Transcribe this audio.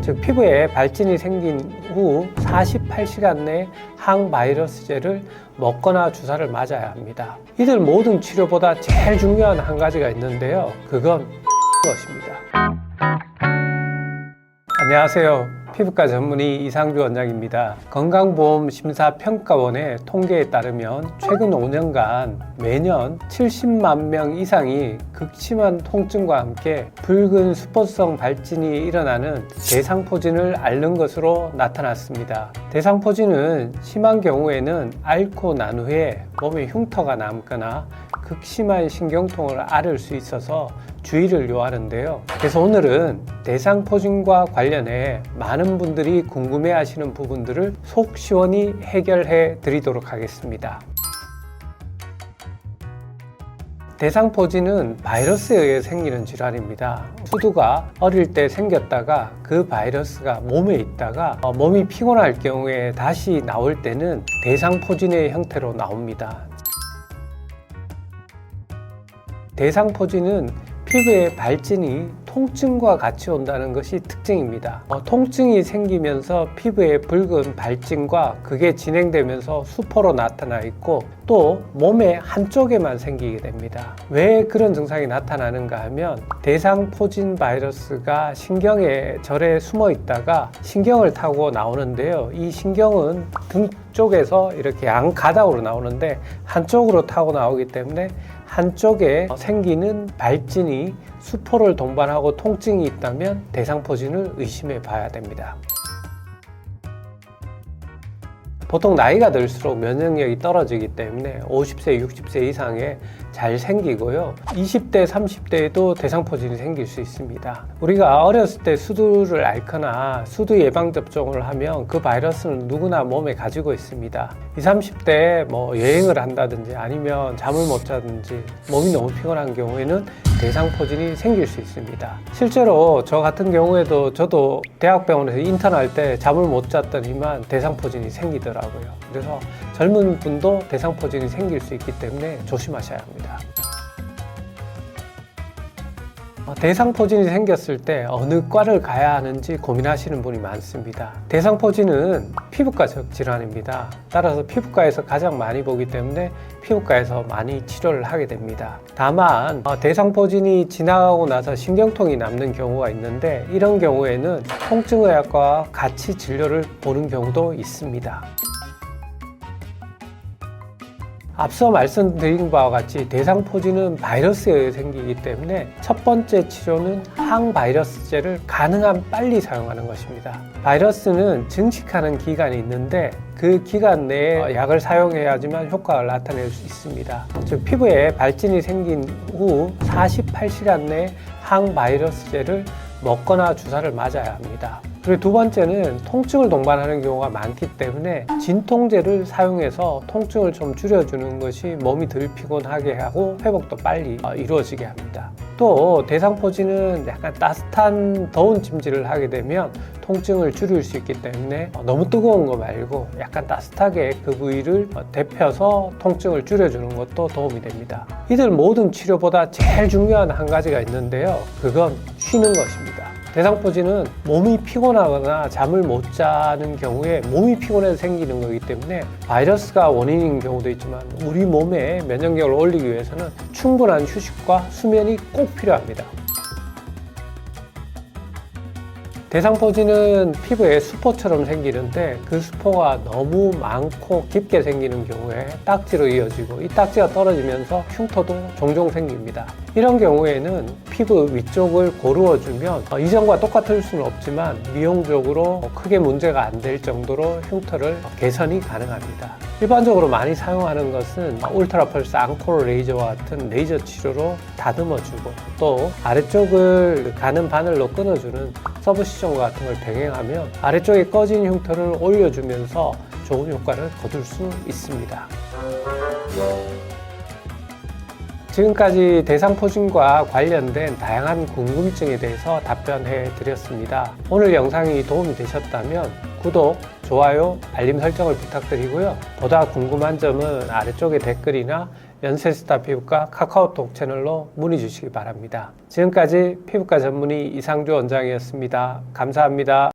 즉 피부에 발진이 생긴 후 48시간 내에 항바이러스제를 먹거나 주사를 맞아야 합니다. 이들 모든 치료보다 제일 중요한 한 가지가 있는데요. 그건 것입니다. 안녕하세요. 피부과 전문의 이상주 원장입니다. 건강보험 심사평가원의 통계에 따르면 최근 5년간 매년 70만 명 이상이 극심한 통증과 함께 붉은 수포성 발진이 일어나는 대상포진을 앓는 것으로 나타났습니다. 대상포진은 심한 경우에는 앓고 난 후에 몸에 흉터가 남거나 극심한 신경통을 앓을 수 있어서 주의를 요하는데요. 그래서 오늘은 대상포진과 관련해 많은 분들이 궁금해 하시는 부분들을 속 시원히 해결해 드리도록 하겠습니다. 대상포진은 바이러스에 의해 생기는 질환입니다. 수두가 어릴 때 생겼다가 그 바이러스가 몸에 있다가 어, 몸이 피곤할 경우에 다시 나올 때는 대상포진의 형태로 나옵니다. 대상 포진은 피부의 발진이 통증과 같이 온다는 것이 특징입니다. 어, 통증이 생기면서 피부에 붉은 발진과 그게 진행되면서 수포로 나타나 있고 또 몸의 한쪽에만 생기게 됩니다. 왜 그런 증상이 나타나는가 하면 대상포진 바이러스가 신경에 절에 숨어 있다가 신경을 타고 나오는데요. 이 신경은 등 쪽에서 이렇게 양 가닥으로 나오는데 한쪽으로 타고 나오기 때문에 한쪽에 생기는 발진이 수포를 동반하고 통증이 있다면 대상포진을 의심해 봐야 됩니다. 보통 나이가 들수록 면역력이 떨어지기 때문에 50세, 60세 이상에 잘 생기고요. 20대, 30대에도 대상포진이 생길 수 있습니다. 우리가 어렸을 때 수두를 앓거나 수두 예방접종을 하면 그 바이러스는 누구나 몸에 가지고 있습니다. 20, 30대에 뭐 여행을 한다든지 아니면 잠을 못 자든지 몸이 너무 피곤한 경우에는 대상포진이 생길 수 있습니다. 실제로 저 같은 경우에도 저도 대학병원에서 인턴할 때 잠을 못 잤더니만 대상포진이 생기더라고요. 그래서 젊은 분도 대상포진이 생길 수 있기 때문에 조심하셔야 합니다. 어, 대상포진이 생겼을 때 어느 과를 가야 하는지 고민하시는 분이 많습니다. 대상포진은 피부과적 질환입니다. 따라서 피부과에서 가장 많이 보기 때문에 피부과에서 많이 치료를 하게 됩니다. 다만 어, 대상포진이 지나가고 나서 신경통이 남는 경우가 있는데 이런 경우에는 통증의학과와 같이 진료를 보는 경우도 있습니다. 앞서 말씀드린 바와 같이 대상포진은 바이러스에 의해 생기기 때문에 첫 번째 치료는 항바이러스제를 가능한 빨리 사용하는 것입니다. 바이러스는 증식하는 기간이 있는데 그 기간 내에 약을 사용해야지만 효과를 나타낼 수 있습니다. 즉 피부에 발진이 생긴 후 48시간 내에 항바이러스제를 먹거나 주사를 맞아야 합니다. 그리고 두 번째는 통증을 동반하는 경우가 많기 때문에 진통제를 사용해서 통증을 좀 줄여주는 것이 몸이 덜 피곤하게 하고 회복도 빨리 어, 이루어지게 합니다. 또 대상포진은 약간 따뜻한 더운 찜질을 하게 되면 통증을 줄일 수 있기 때문에 어, 너무 뜨거운 거 말고 약간 따뜻하게 그 부위를 어, 데펴서 통증을 줄여주는 것도 도움이 됩니다. 이들 모든 치료보다 제일 중요한 한 가지가 있는데요. 그건 쉬는 것입니다. 대상포진은 몸이 피곤하거나 잠을 못 자는 경우에 몸이 피곤해서 생기는 거기 때문에 바이러스가 원인인 경우도 있지만 우리 몸의 면역력을 올리기 위해서는 충분한 휴식과 수면이 꼭 필요합니다. 대상포진은 피부에 수포처럼 생기는데 그 수포가 너무 많고 깊게 생기는 경우에 딱지로 이어지고 이 딱지가 떨어지면서 흉터도 종종 생깁니다. 이런 경우에는 피부 위쪽을 고루어주면 어, 이전과 똑같을 수는 없지만 미용적으로 크게 문제가 안 될 정도로 흉터를 개선이 가능합니다. 일반적으로 많이 사용하는 것은 울트라 펄스 앙코르 레이저와 같은 레이저 치료로 다듬어주고 또 아래쪽을 가는 바늘로 끊어주는 서브시전과 같은 걸 병행하면 아래쪽에 꺼진 흉터를 올려주면서 좋은 효과를 거둘 수 있습니다. 지금까지 대상 포진과 관련된 다양한 궁금증에 대해서 답변해 드렸습니다. 오늘 영상이 도움이 되셨다면 구독, 좋아요, 알림 설정을 부탁드리고요. 보다 궁금한 점은 아래쪽에 댓글이나 연세스타 피부과 카카오톡 채널로 문의 주시기 바랍니다. 지금까지 피부과 전문의 이상주 원장이었습니다. 감사합니다.